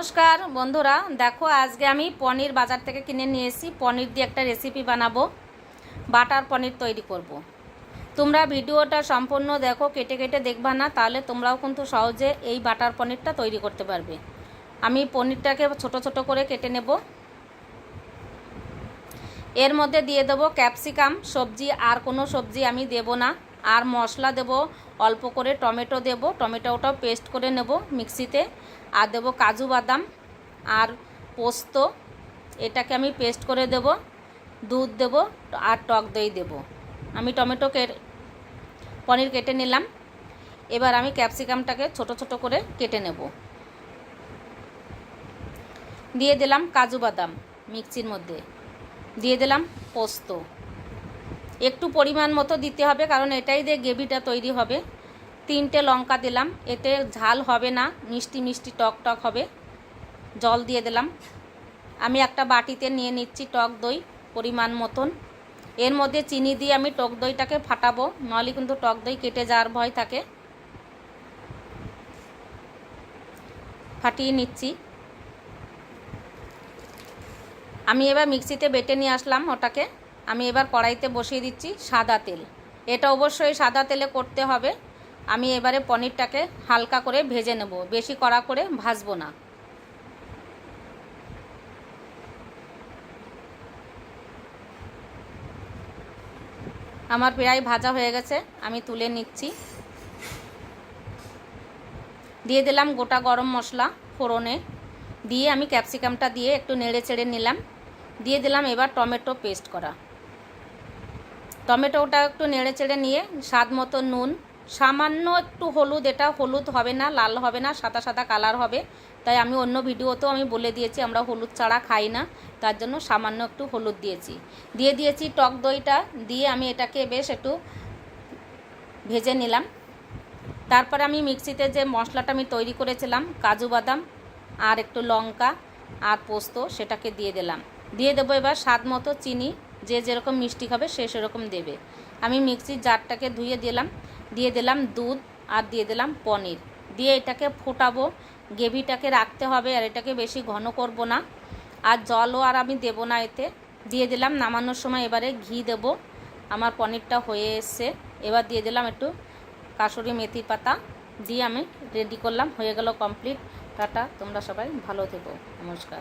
নমস্কার, বন্ধুরা। দেখো, আজকে আমি পনির বাজার থেকে কিনে নিয়ে পনির দিয়ে একটা রেসিপি বানাবো। বাটার পনির তৈরি করব। তোমরা ভিডিওটা সম্পূর্ণ দেখো, কেটে কেটে দেখবা না, তাহলে তোমরাও কিন্তু সহজে এই বাটার পনিরটা তৈরি করতে পারবে। আমি পনিরটাকে ছোট ছোট করে কেটে নেব। এর মধ্যে দিয়ে দেবো ক্যাপসিকাম। সবজি, আর কোনো সবজি আমি দেব না। আর মশলা দেব, অল্প করে টমেটো দেব টমেটোটাও পেস্ট করে নেব মিক্সিতে। আর দেবো কাজু বাদাম আর পোস্ত, এটাকে আমি পেস্ট করে দেব, দুধ দেব আর টক দই দেব। আমি টমেটো পনির কেটে নিলাম। এবার আমি ক্যাপসিকামটাকে ছোট ছোট করে কেটে নেব। দিয়ে দিলাম কাজু বাদাম মিক্সির মধ্যে। দিয়ে দিলাম পোস্ত। একটু পরিমাণ মতো দিতে হবে, কারণ এটাই দিয়ে গ্রেভিটা তৈরি হবে। তিনটে লঙ্কা দিলাম, এতে ঝাল হবে না, মিষ্টি মিষ্টি টক টক হবে। জল দিয়ে দিলাম। আমি একটা বাটিতে নিয়ে নিচ্ছি টক দই পরিমাণ মতন। এর মধ্যে চিনি দিয়ে আমি টক দইটাকে ফাটাবো নাহলে কিন্তু টক দই কেটে যাওয়ার ভয় থাকে। ফাটিয়ে নিচ্ছি। আমি এবার মিক্সিতে বেটে নিয়ে আসলাম ওটাকে। আমি এবার কড়াইতে বসিয়ে দিচ্ছি সাদা তেল। এটা অবশ্যই সাদা তেলে করতে হবে। আমি এবারে পনিরটাকে হালকা করে ভেজে নেব। বেশি কড়া করে ভাজবো না। আমার প্রায় ভাজা হয়ে গেছে। আমি তুলে নিচ্ছি। দিয়ে দিলাম গোটা গরম মশলা ফোড়নে। দিয়ে আমি ক্যাপসিকামটা দিয়ে একটু নেড়ে চেড়ে নিলাম। দিয়ে দিলাম এবার টমেটো পেস্ট করা। টমেটোটা একটু নেড়ে চেড়ে নিয়ে স্বাদ মতো নুন, সামান্য একটু হলুদ, এটা হলুদ হবে না, লাল হবে না, সাদা সাদা কালার হবে। তাই আমি অন্য ভিডিওতেও আমি বলে দিয়েছি, আমরা হলুদ ছাড়া খাই না, তার জন্য সামান্য একটু হলুদ দিয়েছি। দিয়ে দিয়েছি টক দইটা, দিয়ে আমি এটাকে বেশ একটু ভেজে নিলাম। তারপর আমি মিক্সিতে যে মশলাটা আমি তৈরি করেছিলাম, কাজু বাদাম আর একটু লঙ্কা আর পোস্ত, সেটাকে দিয়ে দিলাম। দিয়ে দেবো এবার স্বাদ মতো চিনি যে যেরকম মিষ্টি খাবে সে সেরকম দেবে। আমি মিক্সির জারটাকে ধুয়ে দিলাম, দিয়ে দিলাম দুধ আর দিয়ে দিলাম পনির। দিয়ে এটাকে ফোটাবো, গ্রেভিটাকে রাখতে হবে আর এটাকে বেশি ঘন করব না। আর জলও আর আমি দেবো না এতে। দিয়ে দিলাম নামানোর সময় এবারে ঘি দেব। আমার পনিরটা হয়ে এসছে। এবার দিয়ে দিলাম একটু কাসুরি মেথি পাতা। দিয়ে আমি রেডি করলাম। হয়ে গেল কমপ্লিট। টাটা। তোমরা সবাই ভালো থেকো। নমস্কার।